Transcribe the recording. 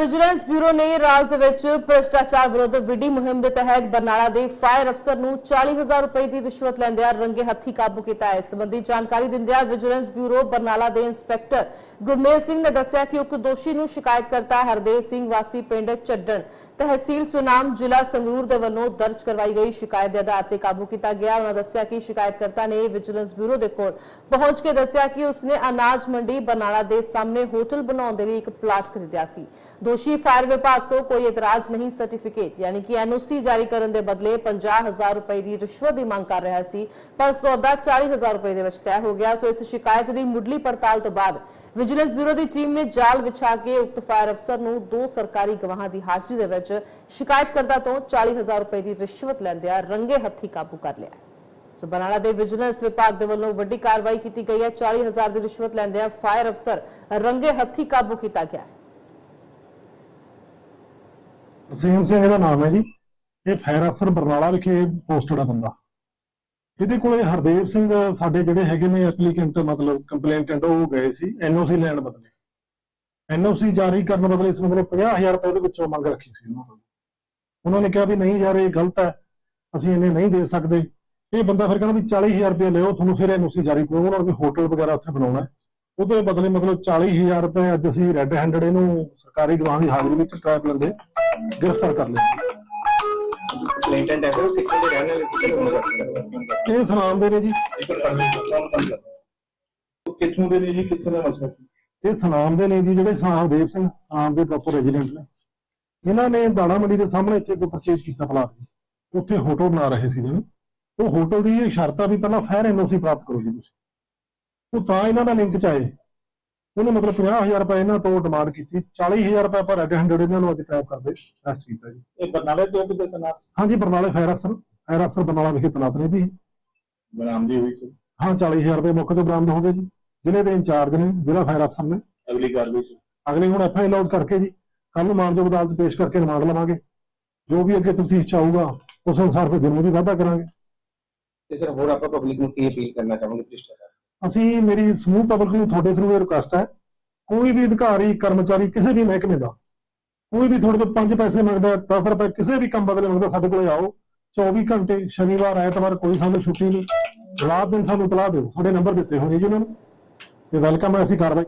Vigilance bureau ਨੇ ਰਾਜ ਦੇ ਵਿੱਚ ਭ੍ਰਿਸ਼ਟਾਚਾਰ ਵਿਰੁੱਧ ਵਿੱਢੀ ਮੁਹਿੰਮ ਦੇ ਤਹਿਤ ਬਰਨਾਲਾ ਦੇ ਫਾਇਰ ਅਫਸਰ ਨੂੰ 40000 ਰੁਪਏ ਦੀ ਰਿਸ਼ਵਤ ਲੈਂਦਿਆਂ ਰੰਗੇ ਹੱਥੀ ਕਾਬੂ ਕੀਤਾ ਹੈ। ਇਸ ਸੰਬੰਧੀ ਜਾਣਕਾਰੀ ਦਿੰਦਿਆਂ ਵਿਜੀਲੈਂਸ ਬਿਊਰੋ ਬਰਨਾਲਾ ਦੇ ਇੰਸਪੈਕਟਰ ਗੁਰਮੇਲ ਸਿੰਘ ਨੇ ਦੱਸਿਆ ਕਿ ਉਕਤ ਦੋਸ਼ੀ ਨੂੰ ਸ਼ਿਕਾਇਤਕਰਤਾ ਹਰਦੇਵ ਸਿੰਘ ਵਾਸੀ ਪਿੰਡ ਚੱਡਣ ਤਹਿਸੀਲ ਸੁਨਾਮ ਜ਼ਿਲ੍ਹਾ ਸੰਗਰੂਰ ਦੇ ਵੱਲੋਂ ਦਰਜ ਕਰਵਾਈ ਗਈ ਸ਼ਿਕਾਇਤ ਦੇ ਆਧਾਰ ਤੇ ਕਾਬੂ ਕੀਤਾ ਗਿਆ। ਉਹਨਾਂ ਦੱਸਿਆ ਕਿ ਸ਼ਿਕਾਇਤਕਰਤਾ ਨੇ ਵਿਜੀਲੈਂਸ ਬਿਊਰੋ ਦੇ ਕੋਲ ਪਹੁੰਚ ਕੇ ਦੱਸਿਆ ਕਿ ਉਸਨੇ ਅਨਾਜ ਮੰਡੀ ਬਰਨਾਲਾ ਦੇ ਸਾਹਮਣੇ ਹੋਟਲ ਬਣਾਉਣ ਦੇ ਲਈ ਇੱਕ ਪਲਾਟ ਖਰੀਦਿਆ ਸੀ। ਦੋਸ਼ੀ ਫਾਇਰ ਵਿਭਾਗ ਤੋਂ ਕੋਈ ਇਤਰਾਜ਼ ਨਹੀਂ ਸਰਟੀਫਿਕੇਟ ਯਾਨੀ ਕਿ ਐਨਓਸੀ ਜਾਰੀ ਕਰਨ ਦੇ ਬਦਲੇ 50000 ਰੁਪਏ ਦੀ ਰਿਸ਼ਵਤ ਦੀ ਮੰਗ ਕਰ ਰਿਹਾ ਸੀ, ਪਰ ਸੌਦਾ 40000 ਰੁਪਏ ਦੇ ਵਿੱਚ ਤੈਅ ਹੋ ਗਿਆ। ਸੋ ਇਸ ਸ਼ਿਕਾਇਤ ਦੀ ਮੁੱਢਲੀ ਪੜਤਾਲ ਤੋਂ ਬਾਅਦ ਵਿਜੀਲੈਂਸ ਬਿਊਰੋ ਦੀ ਟੀਮ ਨੇ ਜਾਲ ਵਿਛਾ ਕੇ ਉਕਤ ਫਾਇਰ ਅਫਸਰ ਨੂੰ ਦੋ ਸਰਕਾਰੀ ਗਵਾਹਾਂ ਦੀ ਹਾਜ਼ਰੀ ਦੇ ਵਿੱਚ ਸ਼ਿਕਾਇਤਕਰਤਾ ਤੋਂ 40000 ਰੁਪਏ ਦੀ ਰਿਸ਼ਵਤ ਲੈਂਦਿਆਂ ਰੰਗੇ ਹੱਥੀ ਕਾਬੂ ਕਰ ਲਿਆ। ਸੋ ਬਰਨਾਲਾ ਦੇ ਵਿਜੀਲੈਂਸ ਵਿਭਾਗ ਦੇ ਵੱਲੋਂ ਵੱਡੀ ਕਾਰਵਾਈ ਕੀਤੀ ਗਈ ਹੈ। 40000 ਦੀ ਰਿਸ਼ਵਤ ਲੈਂਦਿਆਂ ਫਾਇਰ ਅਫਸਰ ਰੰਗੇ ਹੱਥੀ ਕਾਬੂ ਕੀਤਾ ਗਿਆ ਹੈ। ਤਰਸੇਮ ਸਿੰਘ ਦਾ ਨਾਮ ਹੈ ਜੀ। ਇਹ ਫਾਇਰ ਅਫਸਰ ਬਰਨਾਲਾ ਵਿਖੇ ਪੋਸਟਡ ਆ ਬੰਦਾ। ਇਹਦੇ ਕੋਲੇ ਹਰਦੇਵ ਸਿੰਘ ਸਾਡੇ ਜਿਹੜੇ ਹੈਗੇ ਨੇ ਐਪਲੀਕੈਂਟ ਮਤਲਬ ਕੰਪਲੇਂਟੈਂਟ ਉਹ ਗਏ ਸੀ ਐਨਓਸੀ ਲੈਣ ਬਦਲੇ। ਐਨਓਸੀ ਜਾਰੀ ਕਰਨ ਬਦਲੇ ਇਸ ਮਤਲਬ 50000 ਰੁਪਏ ਦੇ ਵਿੱਚੋਂ ਮੰਗ ਰੱਖੀ ਸੀ ਉਹਨਾਂ ਤੋਂ। ਉਹਨਾਂ ਨੇ ਕਿਹਾ ਵੀ ਨਹੀਂ ਯਾਰ, ਇਹ ਗਲਤ ਹੈ। ਅਸੀਂ ਇਹਨੇ ਨਹੀਂ ਦੇ ਸਕਦੇ। ਇਹ ਬੰਦਾ ਫਿਰ ਕਹਿੰਦਾ ਵੀ 40000 ਰੁਪਏ ਲਿਓ, ਤੁਹਾਨੂੰ ਫਿਰ ਐਨਓਸੀ ਜਾਰੀ ਕਰੋ ਉਹਨਾਂ ਨੂੰ ਕੋਈ ਹੋਟਲ ਵਗੈਰਾ ਉੱਥੇ ਬਣਾਉਣਾ ਉਹਦੇ ਬਦਲੇ ਮਤਲਬ 40000 ਰੁਪਏ ਅੱਜ ਅਸੀਂ ਰੈੱਡ ਹੈਂਡਡ ਇਹਨੂੰ ਸਰਕਾਰੀ ਗਵਾਹ ਦੀ ਹਾਜ਼ਰੀ ਵਿੱਚ ਟ੍ਰੈਪ ਲੈਂਦੇ। ਗ੍ਰਿਫਤਾਰ ਕਰ ਲਿਆ। ਕੰਪਲੇਂਟੈਂਟ ਹੈ ਉਹ ਕਿੱਥੇ ਦੇ ਰਹਿਣ ਵਾਲੇ ਕਿੱਥੇ ਹੋਣ ਦਾ ਇਹ ਸੁਨਾਮ ਦੇ ਨੇ ਜੀ। ਕਿੱਥੋਂ ਦੇ ਨੇ ਜੀ? ਕਿੱਥੇ ਦਾ ਮਸਲਾ ਸੀ? ਇਹ ਸੁਨਾਮ ਦੇ ਨੇ ਜੀ ਜਿਹੜੇ ਸਾਹਬਦੇਵ ਸਿੰਘ ਸੁਨਾਮ ਦੇ ਪ੍ਰੋਪਰ ਰੈਜ਼ੀਡੈਂਟ ਨੇ। ਇਹਨਾਂ ਨੇ ਦਾਣਾ ਮੰਡੀ ਦੇ ਸਾਹਮਣੇ ਇੱਥੇ ਕੋਈ ਪਰਚੇਸ ਕੀਤਾ ਪਲਾਟ ਉੱਥੇ ਹੋਟਲ ਬਣਾ ਰਹੇ ਸੀ ਜਿਹਨੂੰ ਉਹ ਹੋਟਲ ਦੀ ਇਹ ਸ਼ਰਤ ਆ ਵੀ ਪਹਿਲਾਂ ਫਾਇਰ ਐਨਓਸੀ ਪ੍ਰਾਪਤ ਕਰੋ ਜੀ ਤੁਸੀਂ। ਉਹ ਤਾਂ ਇਹਨਾਂ ਦਾ ਲਿੰਕ ਚ ਆਏ। ਉਹਨੇ ਮਤਲਬ 50000 ਰੁਪਏ ਇਹਨਾਂ ਤੋਂ ਡਿਮਾਂਡ ਕੀਤੀ। 40000 ਰੁਪਏ ਪਰ ਰੈਡ ਹੈਂਡਡ ਇਹਨਾਂ ਨੂੰ ਅੱਜ ਟ੍ਰੈਪ ਕਰਦੇ ਅਰੈਸਟ ਕੀਤਾ ਜੀ। ਇਹ ਬਰਨਾਲੇ ਤੋਂ ਕਿਤੇ ਤਨਾਤ? ਹਾਂਜੀ ਬਰਨਾਲੇ ਫਾਇਰ ਅਫਸਰ ਫਾਇਰ ਅਫਸਰ ਬਰਨਾਲਾ ਵਿਖੇ ਤੈਨਾਤ ਨੇ ਜੀ। ਬਰਾਮਦੀ ਹੋਈ ਸੀ? ਹਾਂ 40000 ਰੁਪਏ ਮੌਕੇ ਤੋਂ ਬਰਾਮਦ ਹੋ ਗਏ ਜੀ। ਜ਼ਿਲ੍ਹੇ ਦੇ ਇੰਚਾਰਜ ਨੇ ਜ਼ਿਲ੍ਹਾ ਫਾਇਰ ਅਫਸਰ ਨੇ। ਅਗਲੀ ਕਾਰਵਾਈ ਸੀ। ਅਗਲੇ ਹੁਣ ਐਫਆਈ ਲਾਉਡ ਕਰਕੇ ਜੀ। ਕੱਲ ਨੂੰ ਮਾਨਯੋਗ ਅਦਾਲਤ ਪੇਸ਼ ਕਰਕੇ ਰਿਮਾਂਡ ਲਵਾਂਗੇ। ਜੋ ਵੀ ਅੱਗੇ ਤਫਤੀਸ਼ ਚਾਹੂਗਾ ਉਸ ਅਨੁਸਾਰ ਫਿਰ ਜੁਰਮ ਵੀ ਵਾਧਾ ਕਰਾਂਗੇ। ਤੇ ਸਰ ਹੋਰ ਆਪਾਂ ਪਬਲਿਕ ਨੂੰ ਕੀ ਅਪੀਲ ਕਰਨਾ ਚਾਹਾਂਗੇ ਭ੍ਰਿਸ਼ਟਾਚਾਰ ਅਸੀਂ ਮੇਰੀ ਸਮੂਹ ਪਬਲਿਕ ਨੂੰ ਤੁਹਾਡੇ ਥਰੂ ਇਹ ਰਿਕੁਐਸਟ ਹੈ ਕੋਈ ਵੀ ਅਧਿਕਾਰੀ ਕਰਮਚਾਰੀ ਕਿਸੇ ਵੀ ਮਹਿਕਮੇ ਦਾ ਕੋਈ ਵੀ ਤੁਹਾਡੇ ਤੋਂ 5 ਪੈਸੇ ਮੰਗਦਾ ਹੈ, 10 ਰੁਪਏ ਕਿਸੇ ਵੀ ਕੰਮ ਬਦਲੇ ਮੰਗਦਾ ਸਾਡੇ ਕੋਲ ਆਓ 24 ਘੰਟੇ ਸ਼ਨੀਵਾਰ ਐਤਵਾਰ ਕੋਈ ਸਾਨੂੰ ਛੁੱਟੀ ਨਹੀਂ। ਰਾਤ ਦਿਨ ਸਾਨੂੰ ਤਲਾਹ ਦਿਓ ਤੁਹਾਡੇ ਨੰਬਰ ਦਿੱਤੇ ਹੋਣੇ ਜੀ ਉਹਨਾਂ ਨੂੰ। ਤੇ ਵੈਲਕਮ ਹੈ ਅਸੀਂ ਕਾਰਵਾਈ।